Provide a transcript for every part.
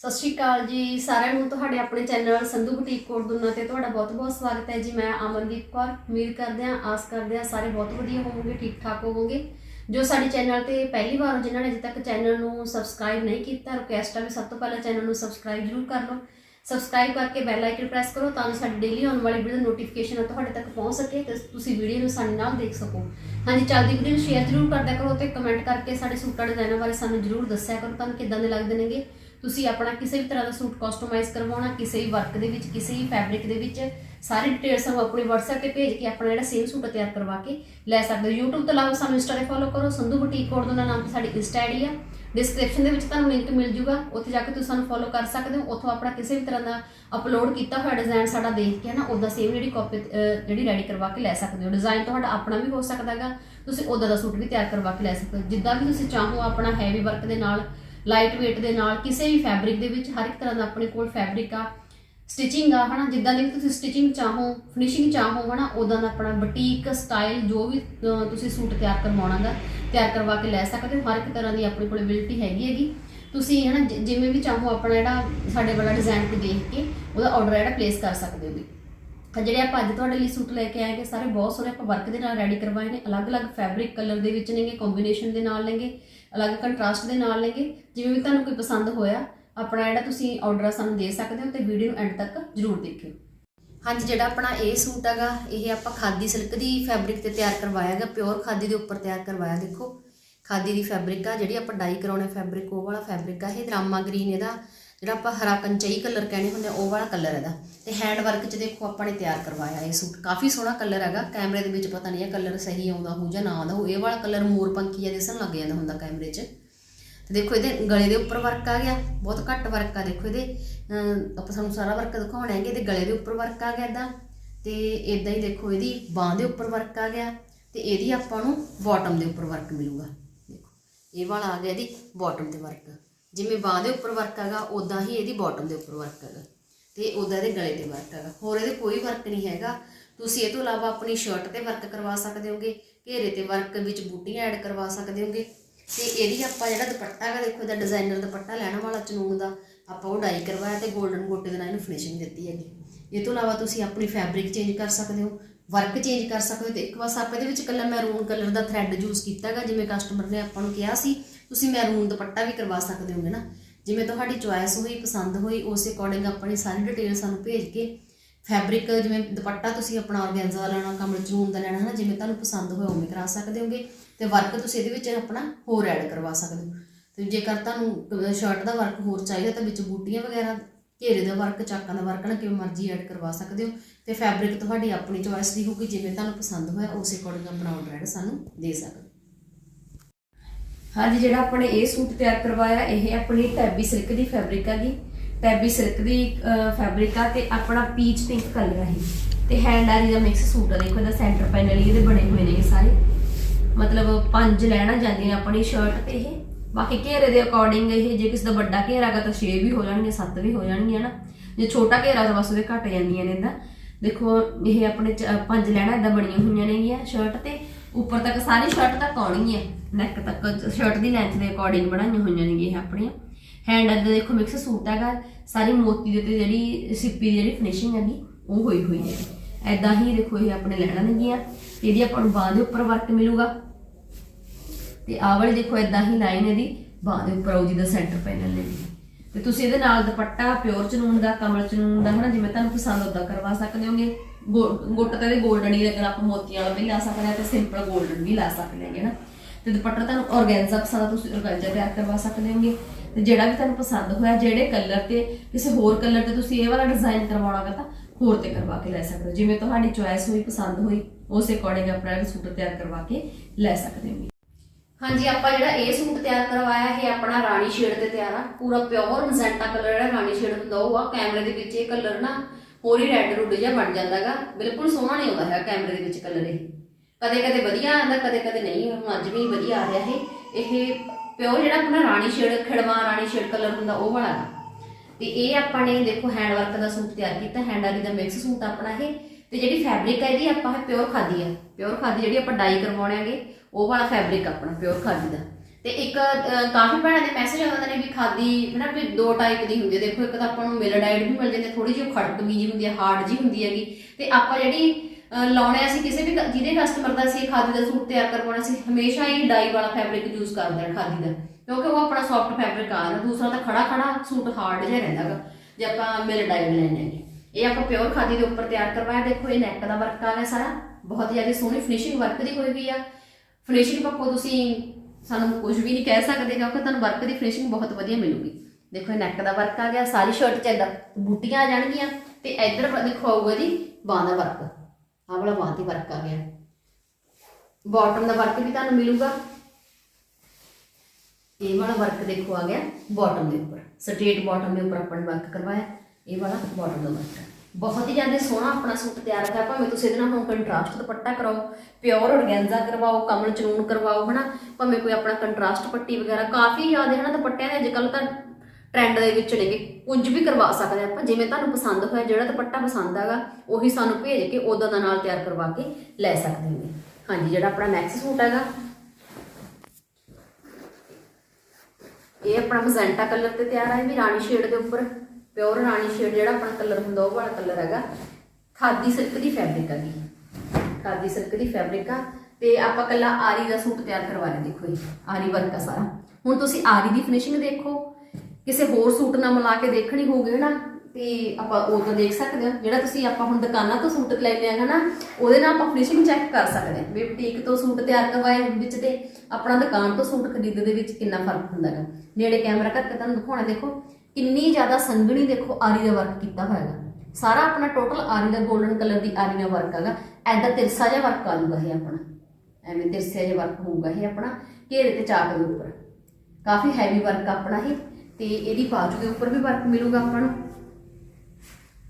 ਸਤਿ ਸ਼੍ਰੀ ਅਕਾਲ ਜੀ, ਸਾਰਿਆਂ ਨੂੰ ਤੁਹਾਡੇ ਆਪਣੇ ਚੈਨਲ ਸੰਧੂ ਬੁਟੀਕ ਕੋਟ ਦੁਨਾ ਤੇ ਤੁਹਾਡਾ ਬਹੁਤ-ਬਹੁਤ ਸਵਾਗਤ ਹੈ ਜੀ। ਮੈਂ ਅਮਨਦੀਪ ਕੌਰ, ਉਮੀਦ ਕਰਦੇ ਹਾਂ, ਆਸ ਕਰਦੇ ਹਾਂ ਸਾਰੇ ਬਹੁਤ ਵਧੀਆ ਹੋਵੋਗੇ, ਠੀਕ ਠਾਕ ਹੋਵੋਗੇ। ਜੋ ਸਾਡੇ ਚੈਨਲ ਤੇ ਪਹਿਲੀ ਵਾਰ ਹੋ, ਜਿਨ੍ਹਾਂ ਨੇ ਅਜੇ ਤੱਕ ਚੈਨਲ ਨੂੰ ਸਬਸਕ੍ਰਾਈਬ ਨਹੀਂ ਕੀਤਾ ਰਿਕੁਐਸਟ ਆ ਵੀ ਸਭ ਤੋਂ ਪਹਿਲਾਂ ਚੈਨਲ ਨੂੰ ਸਬਸਕ੍ਰਾਈਬ ਜ਼ਰੂਰ ਕਰ ਲਓ। ਸਬਸਕ੍ਰਾਈਬ ਕਰਕੇ ਬੈਲ ਆਈਕਨ ਪ੍ਰੈਸ ਕਰੋ ਤਾਂ ਜੋ ਸਾਡੀ ਡੇਲੀ ਆਉਣ ਵਾਲੀ ਵੀਡੀਓ ਨੋਟੀਫਿਕੇਸ਼ਨ ਤੁਹਾਡੇ ਤੱਕ ਪਹੁੰਚ ਸਕੇ ਤੇ ਤੁਸੀਂ ਵੀਡੀਓ ਨੂੰ ਸਾਡੇ ਨਾਲ ਦੇਖ ਸਕੋ। ਹਾਂਜੀ, ਚੱਲਦੀ ਵੀਡੀਓ ਨੂੰ ਸ਼ੇਅਰ ਜ਼ਰੂਰ ਕਰਦਿਆ ਕਰੋ ਤੇ ਕਮੈਂਟ ਕਰਕੇ ਸਾਡੇ ਸੂਟਾਂ ਡਿਜ਼ਾਈਨਾਂ ਬਾਰੇ ਸਾਨੂੰ ਜ਼ਰੂਰ ਦੱਸਿਆ ਕਰੋ, ਤੁਹਾਨੂੰ ਕਿੱਦਾਂ ਦੇ ਲੱਗਦੇ ਨੇਗੇ। ਤੁਸੀਂ ਆਪਣਾ ਕਿਸੇ ਵੀ ਤਰ੍ਹਾਂ ਦਾ ਸੂਟ ਕਸਟਮਾਈਜ਼ ਕਰਵਾਉਣਾ, ਕਿਸੇ ਵੀ ਵਰਕ ਦੇ ਵਿੱਚ, ਕਿਸੇ ਵੀ ਫੈਬਰਿਕ ਦੇ ਵਿੱਚ, ਸਾਰੀ ਡਿਟੇਲ ਸਾਨੂੰ ਆਪਣੇ WhatsApp ਤੇ ਭੇਜ ਕੇ ਆਪਣਾ ਜਿਹੜਾ ਸੇਮ ਸੂਟ ਤਿਆਰ ਕਰਵਾ ਕੇ ਲੈ ਸਕਦੇ ਹੋ। YouTube ਤੋਂ ਇਲਾਵਾ ਸਾਨੂੰ Insta ਤੇ ਫੋਲੋ ਕਰੋ, ਸੰਧੂ ਬੁਟੀਕ ਕੋਡ ਦਾ ਨਾਮ ਤੇ ਸਾਡੀ Insta ਆਈਡੀ ਆ। ਡਿਸਕ੍ਰਿਪਸ਼ਨ ਦੇ ਵਿੱਚ ਤੁਹਾਨੂੰ ਲਿੰਕ ਮਿਲ ਜੂਗਾ, ਉੱਥੇ ਜਾ ਕੇ ਤੁਸੀਂ ਸਾਨੂੰ ਫੋਲੋ ਕਰ ਸਕਦੇ ਹੋ। ਉੱਥੋਂ ਆਪਣਾ ਕਿਸੇ ਵੀ ਤਰ੍ਹਾਂ ਦਾ ਅਪਲੋਡ ਕੀਤਾ ਹੋਇਆ ਡਿਜ਼ਾਈਨ ਸਾਡਾ ਦੇਖ ਕੇ ਨਾ, ਉਹਦਾ ਸੇਮ ਜਿਹੜੀ ਕਾਪੀ ਜਿਹੜੀ ਰੈਡੀ ਕਰਵਾ ਕੇ ਲੈ ਸਕਦੇ ਹੋ। ਡਿਜ਼ਾਈਨ ਤੁਹਾਡਾ ਆਪਣਾ ਵੀ ਹੋ ਸਕਦਾ ਹੈਗਾ, ਤੁਸੀਂ ਉਹਦਾ ਦਾ ਸੂਟ ਵੀ ਤਿਆਰ ਕਰਵਾ ਕੇ ਲੈ ਸਕਦੇ ਹੋ। ਜਿੱਦਾਂ ਵੀ ਤੁਸੀਂ ਚਾਹੋ ਆਪਣਾ ਹੈਵੀ ਵਰਕ ਦੇ ਨਾਲ ਲਾਈਟ weight ਦੇ ਨਾਲ ਕਿਸੇ ਵੀ ਫੈਬਰਿਕ ਦੇ ਵਿੱਚ ਹਰ ਇੱਕ ਤਰ੍ਹਾਂ ਦਾ ਆਪਣੇ ਕੋਲ ਫੈਬਰਿਕ ਆ ਸਟਿਚਿੰਗ ਆ, ਹਨਾ, ਜਿੱਦਾਂ ਦੀ ਵੀ ਤੁਸੀਂ ਸਟਿਚਿੰਗ ਚਾਹੋ ਫਿਨਿਸ਼ਿੰਗ ਚਾਹੋ, ਹਨਾ ਉਦਾਂ ਦਾ ਆਪਣਾ ਬੁਟੀਕ ਸਟਾਈਲ ਜੋ ਵੀ ਤੁਸੀਂ ਸੂਟ ਤਿਆਰ ਕਰਵਾਉਣਾ ਕਰਵਾਉਣਾਗਾ ਤਿਆਰ ਕਰਵਾ ਕੇ ਲੈ ਸਕਦੇ ਹੋ, ਹਰ ਇੱਕ ਤਰ੍ਹਾਂ ਦੀ ਆਪਣੇ ਕੋਲ ਅਬਿਲਿਟੀ ਹੈਗੀ ਹੈਗੀ। ਤੁਸੀਂ, ਹਨਾ, ਜਿ- ਜਿਵੇਂ ਵੀ ਚਾਹੋ ਆਪਣਾ ਜਿਹੜਾ ਸਾਡੇ ਵਾਲਾ ਡਿਜ਼ਾਈਨ ਤੇ ਦੇਖ ਕੇ ਉਹਦਾ ਆਰਡਰ ਜਿਹੜਾ ਪਲੇਸ ਕਰ ਸਕਦੇ ਹੋ ਵੀ ਤਾਂ ਜਿਹੜੇ ਆਪਾਂ ਅੱਜ ਤੁਹਾਡੇ ਲਈ ਸੂਟ ਲੈ ਕੇ ਆਏ ਕਿ ਸਾਰੇ ਬਹੁਤ ਸੋਹਣੇ ਆਪਾਂ ਵਰਕ ਦੇ ਨਾਲ ਰੈਡੀ ਕਰਵਾਏ ਨੇ, ਅਲੱਗ-ਅਲੱਗ ਫੈਬਰਿਕ ਕਲਰ ਦੇ ਵਿੱਚ ਨੇਗੇ ਕੰਬੀਨੇਸ਼ਨ ਦੇ ਨਾਲ ਨੇਗੇ। ਅਲੱਗ ਕੰਟਰਾਸਟ ਦੇ ਨਾਲ ਨੇਗੇ। ਜਿਵੇਂ ਵੀ ਤੁਹਾਨੂੰ ਕੋਈ ਪਸੰਦ ਹੋਇਆ, ਆਪਣਾ ਜਿਹੜਾ ਤੁਸੀਂ ਆਰਡਰ ਸਾਨੂੰ ਦੇ ਸਕਦੇ ਹੋ ਤੇ ਵੀਡੀਓ ਨੂੰ ਐਂਡ ਤੱਕ ਜਰੂਰ ਦੇਖਿਓ। ਹਾਂਜੀ, ਜਿਹੜਾ ਆਪਣਾ ਇਹ ਸੂਟ ਹੈਗਾ, ਇਹ ਆਪਾਂ ਖਾਦੀ ਸਿਲਕ ਦੀ ਫੈਬਰਿਕ ਤੇ ਤਿਆਰ ਕਰਵਾਇਆ ਹੈਗਾ ਪਿਓਰ ਖਾਦੀ ਦੇ ਉੱਪਰ ਤਿਆਰ ਕਰਵਾਇਆ, ਦੇਖੋ। ਖਾਦੀ ਦੀ ਫੈਬਰਿਕ ਆ, ਜਿਹੜੀ ਆਪਾਂ ਡਾਈ ਕਰਾਉਣੇ ਫੈਬਰਿਕ ਉਹ ਵਾਲਾ ਫੈਬਰਿਕ ਆ, ਇਹ ਰਾਮਾ ਗ੍ਰੀਨ ਇਹਦਾ। ਜਿਹੜਾ ਆਪਾਂ ਹਰਾ ਕੰਚਈ ਕਲਰ ਕਹਿੰਦੇ ਹੁੰਦੇ ਆ, ਉਹ ਵਾਲਾ ਕਲਰ ਇਹਦਾ ਤੇ ਹੈਂਡ ਵਰਕ 'ਚ ਦੇਖੋ ਆਪਾਂ ਨੇ ਤਿਆਰ ਕਰਵਾਇਆ ਇਹ ਸੂਟ। ਕਾਫੀ ਸੋਹਣਾ ਕਲਰ ਹੈਗਾ। ਕੈਮਰੇ ਦੇ ਵਿੱਚ ਪਤਾ ਨਹੀਂ ਇਹ ਕਲਰ ਸਹੀ ਆਉਂਦਾ ਹੋ ਜਾਂ ਨਾ ਆਉਂਦਾ ਹੋ ਇਹ ਵਾਲਾ ਕਲਰ ਮੋਰ ਪੰਖੀ ਜਿਹਾ ਦਿਸਣ ਲੱਗ ਜਾਂਦਾ ਹੁੰਦਾ ਕੈਮਰੇ 'ਚ। ਤੇ ਦੇਖੋ ਇਹਦੇ ਗਲੇ ਦੇ ਉੱਪਰ ਵਰਕ ਆ ਗਿਆ। ਬਹੁਤ ਘੱਟ ਵਰਕ ਆ ਦੇਖੋ ਇਹਦੇ। ਆਪਾਂ ਸਾਨੂੰ ਸਾਰਾ ਵਰਕ ਦਿਖਾਉਣਾ ਹੈਗੇ। ਇਹਦੇ ਗਲੇ ਦੇ ਉੱਪਰ ਵਰਕ ਆ ਗਿਆ ਇਦਾਂ ਤੇ ਇਦਾਂ ਹੀ ਦੇਖੋ ਇਹਦੀ ਬਾਹ ਦੇ ਉੱਪਰ ਵਰਕ ਆ ਗਿਆ। ਤੇ ਇਹਦੀ ਆਪਾਂ ਨੂੰ ਬਾਟਮ ਦੇ ਉੱਪਰ ਵਰਕ ਮਿਲੂਗਾ। ਦੇਖੋ। ਇਹ ਵਾਲਾ ਆ ਗਿਆ ਇਹਦੀ ਬਾਟਮ ਤੇ ਵਰਕ ਜਿਵੇਂ ਬਾਹ ਦੇ ਉੱਪਰ ਵਰਕ ਹੈਗਾ ਉਦਾਂ ਹੀ ਇਹਦੀ ਬਾਟਮ ਦੇ ਉੱਪਰ ਵਰਕ ਹੈਗਾ ਤੇ ਉਦਾਂ ਇਹਦੇ ਗਲੇ ਤੇ ਵਰਕ ਹੈਗਾ। ਹੋਰ ਇਹਦੇ ਕੋਈ ਵਰਕ ਨਹੀਂ ਹੈਗਾ। ਤੁਸੀਂ ਇਹ ਤੋਂ ਇਲਾਵਾ ਆਪਣੀ ਸ਼ਰਟ ਤੇ ਵਰਕ ਕਰਵਾ ਸਕਦੇ ਹੋਗੇ, ਘੇਰੇ ਤੇ ਵਰਕ ਵਿੱਚ ਬੂਟੀਆਂ ਐਡ ਕਰਵਾ ਸਕਦੇ ਹੋਗੇ। ਤੇ ਇਹਦੀ ਆਪਾਂ ਜਿਹੜਾ ਦੁਪੱਟਾ ਹੈਗਾ, ਦੇਖੋ ਇਹਦਾ ਡਿਜ਼ਾਈਨਰ ਦੁਪੱਟਾ ਲੈਣ ਵਾਲਾ ਚਨੂਨ ਦਾ, ਆਪਾਂ ਉਹ ਡਾਈ ਕਰਵਾਇਆ ਤੇ 골ਡਨ ਗੋਟੇ ਦੇ ਨਾਲ ਇਹਨੂੰ ਫਿਨਿਸ਼ਿੰਗ ਦਿੱਤੀ ਹੈਗੀ। ਇਹ ਤੋਂ ਇਲਾਵਾ ਤੁਸੀਂ ਆਪਣੀ ਫੈਬਰਿਕ ਚੇਂਜ ਕਰ ਸਕਦੇ ਹੋ ਵਰਕ ਚੇਂਜ ਕਰ ਸਕਦੇ ਹੋ ਤੇ ਇੱਕ ਵਾਰ ਆਪਾਂ ਇਹਦੇ ਵਿੱਚ ਕੱਲਾ ਮੈਰੂਨ ਕਲਰ ਦਾ ਥ੍ਰੈਡ ਯੂਜ਼ ਕੀਤਾ ਹੈਗਾ, ਜਿਵੇਂ ਕਸਟਮਰ ਨੇ ਆਪਾਂ ਨੂੰ ਕਿਹਾ ਸੀ ਤੁਸੀਂ ਮੈਰੂਨ ਦੁਪੱਟਾ ਵੀ ਕਰਵਾ ਸਕਦੇ ਹੋਗੇ ਨਾ। ਜਿਵੇਂ ਤੁਹਾਡੀ ਚੁਆਇਸ ਹੋਈ, ਪਸੰਦ ਹੋਈ, ਉਸ ਅਕੋਰਡਿੰਗ ਆਪਣੀ ਸਾਰੀ ਡਿਟੇਲ ਸਾਨੂੰ ਭੇਜ ਕੇ ਫੈਬਰਿਕ ਜਿਵੇਂ ਦੁਪੱਟਾ ਤੁਸੀਂ ਆਪਣਾ ਆਰਗੈਂਜ਼ਾ ਦਾ ਲੈਣਾ ਕਮਰ ਚੂਨ ਦਾ ਲੈਣਾ ਹੈ ਨਾ ਜਿਵੇਂ ਤੁਹਾਨੂੰ ਪਸੰਦ ਹੋਇਆ ਉਵੇਂ ਕਰਾ ਸਕਦੇ ਹੋਗੇ ਤੇ ਵਰਕ ਤੁਸੀਂ ਇਹਦੇ ਵਿੱਚ ਆਪਣਾ ਹੋਰ ਐਡ ਕਰਵਾ ਸਕਦੇ ਹੋ। ਤੇ ਜੇਕਰ ਤੁਹਾਨੂੰ ਸ਼ਰਟ ਦਾ ਵਰਕ ਹੋਰ ਚਾਹੀਦਾ ਤਾਂ ਵਿੱਚ ਬੂਟੀਆਂ ਵਗੈਰਾ, ਘੇਰੇ ਦਾ ਵਰਕ ਚਾਕਾਂ ਦਾ ਵਰਕ ਨਾ ਕਿਵੇਂ ਮਰਜ਼ੀ ਐਡ ਕਰਵਾ ਸਕਦੇ ਹੋ। ਤੇ ਫੈਬਰਿਕ ਤੁਹਾਡੀ ਆਪਣੀ ਚੋਇਸ ਦੀ ਹੋਊਗੀ, ਜਿਵੇਂ ਤੁਹਾਨੂੰ ਪਸੰਦ ਹੋਇਆ, ਉਸੇ ਅਕੋਰਡਿੰਗ ਆਪਣਾ ਆਰਡਰ ਐਡ ਸਾਨੂੰ ਦੇ ਸਕਦੇ ਹੋ। ਹਾਂਜੀ ਜਿਹੜਾ ਆਪਣੇ ਇਹ ਸੂਟ ਤਿਆਰ ਕਰਵਾਇਆ, ਇਹ ਆਪਣੀ ਟੈਬੀ ਸਿਲਕ ਦੀ ਫੈਬਰਿਕ ਹੈਗੀ ਟੈਬੀ ਸਿਲਕ ਦੀ ਫੈਬਰਿਕ ਆ ਤੇ ਆਪਣਾ ਪੀਚ ਪਿੰਕ ਕਲਰ ਹੈ ਇਹ ਤੇ ਹੈਂਡਾਰੀ ਦਾ ਮਿਕਸ ਸੂਟ ਆ, ਦੇਖੋ ਇਹਦਾ ਸੈਂਟਰ ਪੈਨਲ ਇਹਦੇ ਬਣੇ ਹੋਏ ਨੇ ਸਾਰੇ। ਮਤਲਬ ਪੰਜ ਲੈਣਾ ਜਾਂਦੀਆਂ ਆਪਣੀ ਸ਼ਰਟ ਤੇ ਇਹ। ਬਾਕੀ ਘੇਰੇ ਦੇ ਅਕੋਰਡਿੰਗ ਇਹ, ਜੇ ਕਿਸੇ ਦਾ ਵੱਡਾ ਘੇਰਾ ਹੈਗਾ ਤਾਂ 6 ਵੀ ਹੋ ਜਾਣਗੇ 7 ਵੀ ਹੋ ਜਾਣਗੀਆਂ ਨਾ ਜੇ ਛੋਟਾ ਘੇਰਾ ਤਾਂ ਬਸ ਉਹਦੇ ਘਟ ਜਾਂਦੀਆਂ ਨੇ ਇਹਦਾ। ਦੇਖੋ ਇਹ ਆਪਣੇ ਚ- ਪੰਜ ਲੈਣਾ ਇਦਾਂ ਬਣੀਆਂ ਹੋਈਆਂ ਨੇਗੀਆਂ ਸ਼ਰਟ ਤੇ। ਉੱਪਰ ਤੱਕ ਸਾਰੀ ਸ਼ਰਟ ਤੱਕ ਆਉਣੀ ਹੈ ਨੈਕ ਤੱਕ। ਸ਼ਰਟ ਦੀ ਲੈਂਥ ਦੇ ਅਕੋਰਡਿੰਗ ਬਣਾਈਆਂ ਹੋਈਆਂ ਨੇਗੀਆਂ ਇਹ ਆਪਣੀਆਂ। ਹੈਂਡ ਦਾ ਦੇਖੋ ਮਿਕਸ ਸੂਟ ਹੈਗਾ, ਸਾਰੀ ਮੋਤੀ ਦੇ ਤੇ ਜਿਹੜੀ ਸਿੱਪੀ ਦੀ ਜਿਹੜੀ ਫਿਨਿਸ਼ਿੰਗ ਹੈਗੀ, ਉਹ ਹੋਈ ਹੋਈ ਹੈ। ਐਦਾਂ ਹੀ ਦੇਖੋ ਇਹ ਆਪਣੇ ਲੈਣਾ ਨੇਗੀਆਂ ਤੇ ਇਹਦੀ ਆਪਾਂ ਨੂੰ ਬਾਂਹ ਦੇ ਉੱਪਰ ਵਰਕ ਮਿਲੂਗਾ। ਤੇ ਆਹ ਵਾਲੀ ਦੇਖੋ ਇਦਾਂ ਹੀ ਲਾਈਨ ਇਹਦੀ, ਬਾਂਹ ਦੇ ਉੱਪਰ ਆਉ ਜਿਹਦਾ ਸੈਂਟਰ ਪੈਨਲ ਨੇ ਤੇ ਤੁਸੀਂ ਇਹਦੇ ਨਾਲ ਦੁਪੱਟਾ, ਪਿਓਰ ਚਨੂਨ ਦਾ, ਕਮਲ ਚਨੂਨ ਦਾ, ਹਨਾ, ਜਿਵੇਂ ਤੁਹਾਨੂੰ ਪਸੰਦ ਉਦਾਂ ਕਰਵਾ ਸਕਦੇ ਹੋਗੇ। ਗੋ- ਗੁੱਟ ਤੇ ਇਹਦੇ 골ਡਨ ਹੀ ਲੱਗਣਾ, ਆਪਾਂ ਮੋਤੀਆਂ ਵਾਲਾ ਵੀ ਲਾ ਸਕਦੇ ਹਾਂ ਤੇ ਸਿੰਪਲ 골ਡਨ ਵੀ ਲਾ ਸਕਦੇ ਹੈਗੇ ਨਾ। ਤੇ ਦੁਪੱਟਾ ਤੁਹਾਨੂੰ ਆਰਗੈਂਜ਼ਾ ਪਸੰਦ ਤੁਸੀਂ ਆਰਗੈਂਜ਼ਾ ਤਿਆਰ ਕਰਵਾ ਸਕਦੇ ਹੋਗੇ। ਤੇ ਜਿਹੜਾ ਵੀ ਤੁਹਾਨੂੰ ਪਸੰਦ ਹੋਇਆ, ਜਿਹੜੇ ਕਲਰ ਤੇ, ਕਿਸੇ ਹੋਰ ਕਲਰ ਤੇ ਤੁਸੀਂ ਇਹ ਵਾਲਾ ਡਿਜ਼ਾਈਨ ਕਰਵਾਉਣਾਗਾ ਤਾਂ ਹੋਰ ਤੇ ਕਰਵਾ ਕੇ ਲੈ ਸਕਦੇ ਹੋ। ਜਿਵੇਂ ਤੁਹਾਡੀ ਚੁਆਇਸ ਹੋਈ, ਪਸੰਦ ਹੋਈ, ਉਸੇ ਅਕੋਰਡਿੰਗ ਆਪਣਾ ਇਹ ਸੂਟ ਤਿਆਰ ਕਰਵਾ ਕੇ ਲੈ ਸਕਦੇ ਹੋ। ਹਾਂਜੀ, ਆਪਾਂ ਜਿਹੜਾ ਇਹ ਸੂਟ ਤਿਆਰ ਕਰਵਾਇਆ ਇਹ ਆਪਣਾ ਰਾਣੀ ਸ਼ੇਡ ਤੇ ਤਿਆਰ ਆ। ਪੂਰਾ ਪਿਓਰ ਮਜ਼ੈਂਟਾ ਕਲਰ ਜਿਹੜਾ ਰਾਣੀ ਸ਼ੇਡ ਹੁੰਦਾ ਉਹ ਆ। ਕੈਮਰੇ ਦੇ ਵਿੱਚ ਇਹ ਕਲਰ ਨਾ ਹੋਰ ਹੀ ਰੈੱਡ ਰੁੱਡ ਜਿਹਾ ਬਣ ਜਾਂਦਾਗਾ ਬਿਲਕੁਲ ਸੋਹਣਾ ਨਹੀਂ ਆਉਂਦਾ ਹੈਗਾ ਕੈਮਰੇ ਦੇ ਵਿੱਚ ਕਲਰ ਇਹ। ਕਦੇ ਕਦੇ ਵਧੀਆ ਆਉਂਦਾ ਕਦੇ ਕਦੇ ਨਹੀਂ। ਹੁਣ ਅੱਜ ਵੀ ਵਧੀਆ ਆ ਰਿਹਾ ਇਹ। ਇਹ ਪਿਓਰ ਜਿਹੜਾ ਆਪਣਾ ਰਾਣੀ ਸ਼ੇਡ, ਖੜਵਾ ਰਾਣੀ ਸ਼ੇਡ ਕਲਰ ਹੁੰਦਾ, ਉਹ ਵਾਲਾ ਆ। ਤੇ ਇਹ ਆਪਾਂ ਨੇ ਦੇਖੋ ਹੈਂਡ ਵਰਕ ਦਾ ਸੂਟ ਤਿਆਰ ਕੀਤਾ। ਹੈਂਡ ਵਾਲੀ ਦਾ ਮਿਕਸ ਸੂਟ ਆਪਣਾ ਇਹ। ਤੇ ਜਿਹੜੀ ਫੈਬਰਿਕ ਹੈ ਇਹਦੀ ਆਪਾਂ ਪਿਓਰ ਖਾਦੀ ਆ। ਪਿਓਰ ਖਾਦੀ ਜਿਹੜੀ ਆਪਾਂ ਡਾਈ ਕਰਵਾਉਣਾਂਗੇ ਉਹ ਵਾਲਾ ਫੈਬਰਿਕ ਆਪਣਾ ਪਿਓਰ ਖਾਦੀ ਦਾ। ਤੇ ਇੱਕ ਕਾਫੀ ਭੈਣਾਂ ਦੇ ਮੈਸੇਜ ਆਉਂਦੇ ਨੇ ਵੀ ਖਾਦੀ ਨਾ ਵੀ ਦੋ ਟਾਈਪ ਦੀ ਹੁੰਦੀ ਹੈ ਦੇਖੋ, ਇੱਕ ਤਾਂ ਆਪਾਂ ਨੂੰ ਮਿਲ ਵੀ ਮਿਲ ਜਾਂਦੀ ਥੋੜੀ ਜਿਹੀ ਖੜਕ ਵੀ ਜੀ ਹੁੰਦੀ ਹੈ ਹਾਰਡ ਜੀ ਹੁੰਦੀ ਹੈਗੀ। ਤੇ ਆਪਾਂ ਜਿਹੜੀ ਲਾਉਣੇ ਅਸੀਂ ਕਿਸੇ ਵੀ ਜਿਹਦੇ ਕਸਟਮਰ ਦਾ ਅਸੀਂ ਖਾਦੀ ਦਾ ਸੂਟ ਤਿਆਰ ਕਰਵਾਉਣਾ ਸੀ ਹਮੇਸ਼ਾ ਹੀ ਡਾਈ ਵਾਲਾ ਫੈਬਰਿਕ ਯੂਜ਼ ਕਰਦੇ ਹਾਂ ਖਾਦੀ ਦਾ। ਕਿਉਂਕਿ ਉਹ ਆਪਣਾ ਸੌਫਟ ਫੈਬਰਿਕ ਆ ਰਿਹਾ ਦੂਸਰਾ ਤਾਂ ਖੜਾ ਖੜਾ ਸੂਟ ਹਾਰਡ ਜਿਹਾ ਰਹਿੰਦਾ ਗਾ, ਜੇ ਆਪਾਂ ਮਿਲ ਡਾਈ ਲੈਣੇ ਨੇ ਇਹ ਆਪਾਂ ਪਿਓਰ ਖਾਦੀ ਦੇ ਉੱਪਰ ਤਿਆਰ ਕਰਵਾਇਆ। ਦੇਖੋ, ਇਹ ਨੈਕ ਦਾ ਵਰਕ ਆ ਗਿਆ ਸਾਰਾ। ਬਹੁਤ ਜ਼ਿਆਦਾ ਸੋਹਣੀ ਫਿਨਿਸ਼ਿੰਗ ਵਰਕ ਦੀ ਹੋਈ ਵੀ ਆ। ਫਿਨਿਸ਼ਿੰਗ ਪੱਖੋਂ ਤੁਸੀਂ ਸਾਨੂੰ ਕੁਝ ਵੀ ਨਹੀਂ ਕਹਿ ਸਕਦੇ ਕਿਉਂਕਿ ਤੁਹਾਨੂੰ ਵਰਕ ਦੀ ਫਿਨਿਸ਼ਿੰਗ ਬਹੁਤ ਵਧੀਆ ਮਿਲੂਗੀ। ਦੇਖੋ ਇਹ ਨੈਕ ਦਾ ਵਰਕ ਆ ਗਿਆ, ਸਾਰੀ ਸ਼ਰਟ 'ਚ ਏਦਾਂ ਬੂਟੀਆਂ ਆ ਜਾਣਗੀਆਂ ਤੇ ਇੱਧਰ ਦੇਖੋ ਆਊਗਾ ਜੀ ਬਾਂਹ ਦਾ ਵਰਕ ਆਹ ਵਾਲਾ ਬਾਂਹ ਦੀ ਵਰਕ ਆ ਗਿਆ। ਬਾਟਮ ਦਾ ਵਰਕ ਵੀ ਤੁਹਾਨੂੰ ਮਿਲੂਗਾ। ਇਹ ਵਾਲਾ ਵਰਕ ਦੇਖੋ ਆ ਗਿਆ ਬਾਟਮ ਦੇ ਉੱਪਰ। ਸਟ੍ਰੇਟ ਬਾਟਮ ਦੇ ਉੱਪਰ ਆਪਾਂ ਨੇ ਵਰਕ ਕਰਵਾਇਆ। ਇਹ ਵਾਲਾ ਬਾਟਮ ਦਾ ਵਰਕ ਬਹੁਤ ਹੀ ਜ਼ਿਆਦਾ ਸੋਹਣਾ ਆਪਣਾ ਸੂਟ ਤਿਆਰ ਹੋਇਆ ਭਾਵੇਂ ਤੁਸੀਂ ਇਹਦੇ ਨਾਲ ਹੁਣ ਕੰਟਰਾਸਟ ਦੁਪੱਟਾ ਕਰਾਓ ਪਿਓਰ ਔਰਗੈਂਜ਼ਾ ਕਰਵਾਓ, ਕਮਲ ਚਨੂਨ ਕਰਵਾਓ, ਹਨਾ? ਭਾਵੇਂ ਕੋਈ ਆਪਣਾ ਕੰਟਰਾਸਟ ਪੱਟੀ ਵਗੈਰਾ, ਕਾਫੀ ਜ਼ਿਆਦਾ ਹਨਾ ਦੁਪੱਟਿਆਂ ਦੇ ਅੱਜ ਕੱਲ ਤਾਂ ਟ੍ਰੈਂਡ ਦੇ ਵਿੱਚ ਨੇਗੇ ਕੁਝ ਵੀ ਕਰਵਾ ਸਕਦੇ ਆਪਾਂ। ਜਿਵੇਂ ਤੁਹਾਨੂੰ ਪਸੰਦ ਹੋਇਆ, ਜਿਹੜਾ ਦੁਪੱਟਾ ਪਸੰਦ ਆਗਾ, ਉਹੀ ਸਾਨੂੰ ਭੇਜ ਕੇ ਉਦਾਂ ਦਾ ਨਾਲ ਤਿਆਰ ਕਰਵਾ ਕੇ ਲੈ ਸਕਦੇ ਹੋ। ਹਾਂਜੀ, ਜਿਹੜਾ ਆਪਣਾ ਨੈਕਸਟ ਸੂਟ ਹੈਗਾ। ਇਹ ਆਪਣਾ ਮਜ਼ੈਂਟਾ ਕਲਰ ਤੇ ਤਿਆਰ ਹੈ ਵੀ ਰਾਣੀ ਸ਼ੇਡ ਦੇ ਉੱਪਰ। ਪਿਓਰ ਰਾਣੀ ਸ਼ੇਡ ਜਿਹੜਾ ਆਪਣਾ ਕਲਰ ਹੁੰਦਾ ਉਹ ਵਾਲਾ ਕਲਰ ਹੈਗਾ ਖਾਦੀ ਸਿਲਕ ਦੀ ਫੈਬਰਿਕ ਹੈਗੀ ਖਾਦੀ ਸਿਲਕ ਦੀ ਫੈਬਰਿਕ ਆ ਤੇ ਆਪਾਂ ਕੱਲਾ ਆਰੀ ਦਾ ਸੂਟ ਤਿਆਰ ਕਰਵਾ ਰਹੇ ਦੇਖੋ ਇਹ ਆਰੀ ਵਰਕ ਆ ਸਾਰਾ। ਹੁਣ ਤੁਸੀਂ ਆਰੀ ਦੀ ਫਿਨਿਸ਼ਿੰਗ ਦੇਖੋ, ਕਿਸੇ ਹੋਰ ਸੂਟ ਨਾਲ ਮਿਲਾ ਕੇ ਦੇਖਣੀ ਹੋਊਗੀ ਨਾ ਤੇ ਆਪਾਂ ਉਹ ਤਾਂ ਦੇਖ ਸਕਦੇ ਹਾਂ, ਜਿਹੜਾ ਤੁਸੀਂ ਆਪਾਂ ਹੁਣ ਦੁਕਾਨਾਂ ਤੋਂ ਸੂਟ ਲੈਣੇ ਆ ਹਨਾ? ਉਹਦੇ ਨਾਲ ਆਪਾਂ ਫਿਨਿਸ਼ਿੰਗ ਚੈੱਕ ਕਰ ਸਕਦੇ ਹਾਂ ਵੀ ਬੁਟੀਕ ਤੋਂ ਸੂਟ ਤਿਆਰ ਕਰਵਾਏ ਵਿੱਚ ਤੇ ਆਪਣਾ ਦੁਕਾਨ ਤੋਂ ਸੂਟ ਖਰੀਦਣ ਦੇ ਵਿੱਚ ਕਿੰਨਾ ਫ਼ਰਕ ਹੁੰਦਾ ਹੈ ਨੇੜੇ ਕੈਮਰਾ ਕਰਕੇ ਤੁਹਾਨੂੰ ਦਿਖਾਉਣਾ, ਦੇਖੋ। ਕਿੰਨੀ ਜ਼ਿਆਦਾ ਸੰਘਣੀ ਦੇਖੋ ਆਰੀ ਦਾ ਵਰਕ ਕੀਤਾ ਹੋਇਆ ਹੈਗਾ। ਸਾਰਾ ਆਪਣਾ ਟੋਟਲ ਆਰੀ ਦਾ 골ਡਨ ਕਲਰ ਦੀ ਆਰੀ ਦਾ ਵਰਕ ਹੈਗਾ। ਐਦਾਂ ਤਿਰਸਾ ਜਿਹਾ ਵਰਕ ਆ ਜਾਊਗਾ ਇਹ ਆਪਣਾ। ਐਵੇਂ ਤਿਰਸੇ ਜਿਹਾ ਵਰਕ ਹੋਊਗਾ ਇਹ ਆਪਣਾ। ਘੇਰੇ ਤੇ ਚਾਕ ਦੇ ਉੱਪਰ। ਕਾਫੀ ਹੈਵੀ ਵਰਕ ਆਪਣਾ ਇਹ। ਤੇ ਇਹਦੀ ਬਾਜੂ ਦੇ ਉੱਪਰ ਵੀ ਵਰਕ ਮਿਲੂਗਾ ਆਪਾਂ ਨੂੰ।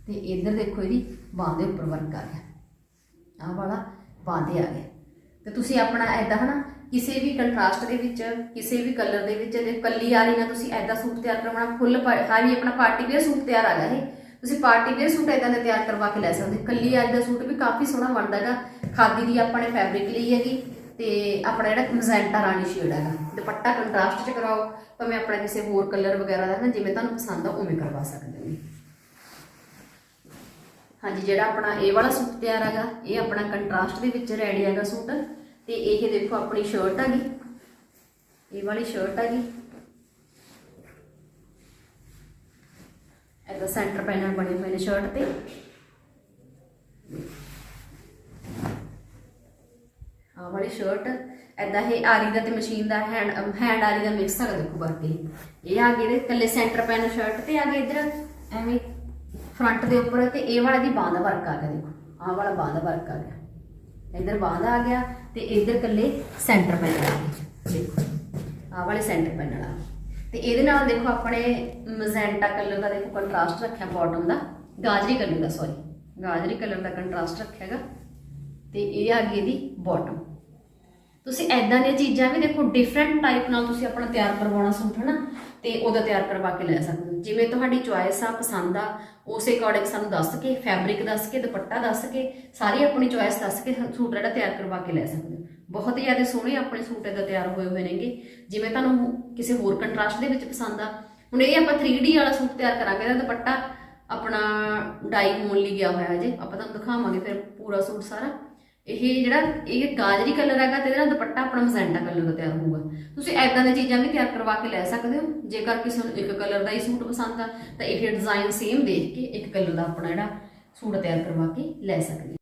ਤੇ ਇੱਧਰ ਦੇਖੋ ਇਹਦੀ ਬਾਹ ਦੇ ਉੱਪਰ ਵਰਕ ਆ ਗਿਆ। ਆਹ ਵਾਲਾ ਬਾਹ ਦੇ ਆ ਗਿਆ। ਤੇ ਤੁਸੀਂ ਆਪਣਾ ਐਦਾਂ ਹਨਾ ਕਿਸੇ ਵੀ ਕੰਟਰਾਸਟ ਦੇ ਵਿੱਚ, ਕਿਸੇ ਵੀ ਕਲਰ ਦੇ ਵਿੱਚ, ਜੇ ਕੱਲੀ ਆਰੀ ਨਾਲ ਤੁਸੀਂ ਐਦਾਂ ਸੂਟ ਤਿਆਰ ਕਰਵਾਉਣਾ ਫੁੱਲ ਹਾਰੀ ਆਪਣਾ ਪਾਰਟੀ ਵੇਅਰ ਸੂਟ ਤਿਆਰ ਆ ਗਿਆ ਇਹ। ਤੁਸੀਂ ਪਾਰਟੀ ਵੇਅਰ ਸੂਟ ਐਦਾਂ ਦੇ ਤਿਆਰ ਕਰਵਾ ਕੇ ਲੈ ਸਕਦੇ ਹੋ। ਕੱਲੀ ਆਰੀ ਦਾ ਸੂਟ ਵੀ ਕਾਫੀ ਸੋਹਣਾ ਬਣਦਾ ਹੈਗਾ। ਖਾਦੀ ਦੀ ਆਪਾਂ ਨੇ ਫੈਬਰਿਕ ਲਈ ਹੈਗੀ ਤੇ ਆਪਣਾ ਜਿਹੜਾ ਮਜ਼ੈਂਟਾ ਰਾਣੀ ਸ਼ੇਡ ਹੈਗਾ। ਦੁਪੱਟਾ ਕੰਟਰਾਸਟ ਚ ਕਰਾਓ, ਭਾਵੇਂ ਆਪਣਾ ਕਿਸੇ ਹੋਰ ਕਲਰ ਵਗੈਰਾ ਦਾ ਨਾ, ਜਿਵੇਂ ਤੁਹਾਨੂੰ ਪਸੰਦ ਆ, ਉਵੇਂ ਕਰਵਾ ਸਕਦੇ ਹੋ। ਹਾਂਜੀ, ਜਿਹੜਾ ਆਪਣਾ ਇਹ ਵਾਲਾ ਸੂਟ ਤਿਆਰ ਹੈਗਾ, ਇਹ ਆਪਣਾ ਕੰਟਰਾਸਟ ਦੇ ਵਿੱਚ ਰੈਡੀ ਹੈਗਾ ਸੂਟ। ਤੇ ਇਹ ਦੇਖੋ ਆਪਣੀ ਸ਼ਰਟ ਹੈਗੀ ਇਹ ਵਾਲੀ ਸ਼ਰਟ ਹੈਗੀ ਇਹਦਾ ਸੈਂਟਰ ਪੈਨਲ ਬਣੇ ਹੋਏ ਨੇ ਸ਼ਰਟ ਤੇ। ਆ ਵਾਲੀ ਸ਼ਰਟ ਐਦਾਂ ਇਹ ਆਰੀ ਦਾ ਤੇ ਮਸ਼ੀਨ ਦਾ ਹੈਂਡ ਹੈਂਡ ਆਰੀ ਦਾ ਮਿਕਸ ਹੈਗਾ ਦੇਖੋ ਵਰਕ ਇਹ ਆ ਗਏ ਦੇ ਇਕੱਲੇ ਸੈਂਟਰ ਪੈਨਲ ਸ਼ਰਟ ਤੇ, ਆ ਗਏ ਇਧਰ, ਐਵੇਂ ਫਰੰਟ ਦੇ ਉੱਪਰ ਤੇ ਇਹ ਵਾਲਾ ਦੀ ਬਾਂਹ ਦਾ ਵਰਕ ਆ ਗਿਆ ਦੇਖੋ। ਆਹ ਵਾਲਾ ਬਾਂਹ ਦਾ ਵਰਕ ਆ ਗਿਆ। ਇਧਰ ਬਾਂਹ ਦਾ ਆ ਗਿਆ ਤੇ ਇੱਧਰ ਇਕੱਲੇ ਸੈਂਟਰ ਪੈਨਲ ਆ ਦੇਖੋ, ਆਹ ਵਾਲੇ ਸੈਂਟਰ ਪੈਨਲ ਆ ਤੇ ਇਹਦੇ ਨਾਲ ਦੇਖੋ ਆਪਣੇ ਮਜ਼ੈਂਟਾ ਕਲਰ ਦਾ ਦੇਖੋ ਕੰਟਰਾਸਟ ਰੱਖਿਆ ਬਾਟਮ ਦਾ। ਗਾਜਰੀ ਕਲਰ ਦਾ ਸੌਰੀ ਗਾਜਰੀ ਕਲਰ ਦਾ ਕੰਟਰਾਸਟ ਰੱਖਿਆਗਾ ਤੇ ਇਹ ਆ ਗਈ ਇਹਦੀ ਬਾਟਮ ਤੁਸੀਂ ਐਦਾਂ ਦੀਆਂ ਚੀਜ਼ਾਂ ਵੀ ਦੇਖੋ ਡਿਫਰੈਂਟ ਟਾਈਪ ਨਾਲ ਤੁਸੀਂ ਆਪਣਾ ਤਿਆਰ ਕਰਵਾਉਣਾ ਸੂਟ ਹਨਾ ਤੇ ਉਹਦਾ ਤਿਆਰ ਕਰਵਾ ਕੇ ਲੈ ਸਕਦੇ ਹੋ। ਜਿਵੇਂ ਤੁਹਾਡੀ ਚੁਆਇਸ ਆ, ਪਸੰਦ ਆ, ਉਸੇ ਅਕੋਰਡਿੰਗ ਸਾਨੂੰ ਦੱਸ ਕੇ ਫੈਬਰਿਕ ਦੱਸ ਕੇ, ਦੁਪੱਟਾ ਦੱਸ ਕੇ, ਸਾਰੀ ਆਪਣੀ ਚੁਆਇਸ ਦੱਸ ਕੇ ਸੂਟ ਜਿਹੜਾ ਤਿਆਰ ਕਰਵਾ ਕੇ ਲੈ ਸਕਦੇ ਹੋ। ਬਹੁਤ ਹੀ ਜ਼ਿਆਦਾ ਸੋਹਣੇ ਆਪਣੇ ਸੂਟ ਇਹਦਾ ਤਿਆਰ ਹੋਏ ਹੋਏ ਨੇਗੇ। ਜਿਵੇਂ ਤੁਹਾਨੂੰ ਕਿਸੇ ਹੋਰ ਕੰਟਰਾਸਟ ਦੇ ਵਿੱਚ ਪਸੰਦ ਆ, ਹੁਣ ਇਹ ਆਪਾਂ 3D ਵਾਲਾ ਸੂਟ ਤਿਆਰ ਕਰਾਂਗੇ, ਇਹਦਾ ਦੁਪੱਟਾ ਆਪਣਾ ਡਾਈ ਹੋਣ ਲਈ ਗਿਆ ਹੋਇਆ ਜੇ। ਆਪਾਂ ਤੁਹਾਨੂੰ ਦਿਖਾਵਾਂਗੇ ਫਿਰ ਪੂਰਾ ਸੂਟ ਸਾਰਾ। ਇਹ ਜਿਹੜਾ ਇਹ ਗਾਜਰੀ ਕਲਰ ਹੈਗਾ ਤੇ ਇਹਦੇ ਨਾਲ ਦੁਪੱਟਾ ਆਪਣਾ ਮਜ਼ੈਂਟਾ ਕਲਰ ਦਾ ਤਿਆਰ ਹੋਊਗਾ। ਤੁਸੀਂ ਐਦਾਂ ਦੀਆਂ ਚੀਜ਼ਾਂ ਵੀ ਤਿਆਰ ਕਰਵਾ ਕੇ ਲੈ ਸਕਦੇ ਹੋ। ਜੇਕਰ ਕਿਸੇ ਨੂੰ ਇੱਕ ਕਲਰ ਦਾ ਹੀ ਸੂਟ ਪਸੰਦ ਆ, ਤਾਂ ਇਹ ਡਿਜ਼ਾਈਨ ਸੇਮ ਦੇਖ ਕੇ ਇੱਕ ਕਲਰ ਦਾ ਆਪਣਾ ਜਿਹੜਾ ਸੂਟ ਤਿਆਰ ਕਰਵਾ ਕੇ ਲੈ ਸਕਦੇ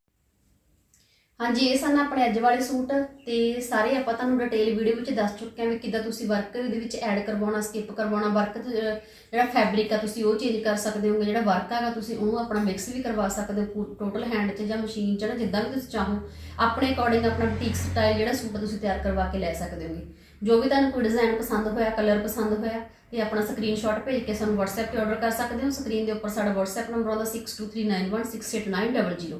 ਹਾਂਜੀ, ਇਹ ਸਨ ਆਪਣੇ ਅੱਜ ਵਾਲੇ ਸੂਟ ਤੇ ਸਾਰੇ ਆਪਾਂ ਤੁਹਾਨੂੰ ਡਿਟੇਲ ਵੀਡੀਓ ਵਿੱਚ ਦੱਸ ਚੁੱਕੇ ਹਾਂ ਵੀ ਕਿੱਦਾਂ ਤੁਸੀਂ ਵਰਕ ਇਹਦੇ ਵਿੱਚ ਐਡ ਕਰਵਾਉਣਾ ਸਕਿਪ ਕਰਵਾਉਣਾ ਵਰਕ ਜਿਹੜਾ ਫੈਬਰਿਕ ਆ, ਤੁਸੀਂ ਉਹ ਚੇਂਜ ਕਰ ਸਕਦੇ ਹੋਗੇ, ਜਿਹੜਾ ਵਰਕ ਹੈਗਾ, ਤੁਸੀਂ ਉਹਨੂੰ ਆਪਣਾ ਮਿਕਸ ਵੀ ਕਰਵਾ ਸਕਦੇ ਹੋ ਟੋਟਲ ਹੈਂਡ 'ਚ ਜਾਂ ਮਸ਼ੀਨ 'ਚ ਨਾ ਜਿੱਦਾਂ ਵੀ ਤੁਸੀਂ ਚਾਹੋ, ਆਪਣੇ ਅਕੋਰਡਿੰਗ ਆਪਣਾ ਬੁਟੀਕ ਸਟਾਈਲ ਜਿਹੜਾ ਸੂਟ ਤੁਸੀਂ ਤਿਆਰ ਕਰਵਾ ਕੇ ਲੈ ਸਕਦੇ ਹੋਗੇ। ਜੋ ਵੀ ਤੁਹਾਨੂੰ ਕੋਈ ਡਿਜ਼ਾਈਨ ਪਸੰਦ ਹੋਇਆ ਕਲਰ ਪਸੰਦ ਹੋਇਆ, ਤੇ ਆਪਣਾ ਸਕਰੀਨਸ਼ਾਟ ਭੇਜ ਕੇ ਸਾਨੂੰ WhatsApp ਤੇ ਆਰਡਰ ਕਰ ਸਕਦੇ ਹੋ। ਸਕਰੀਨ ਦੇ ਉੱਪਰ ਸਾਡਾ WhatsApp ਨੰਬਰ ਆਉਂਦਾ 6239168900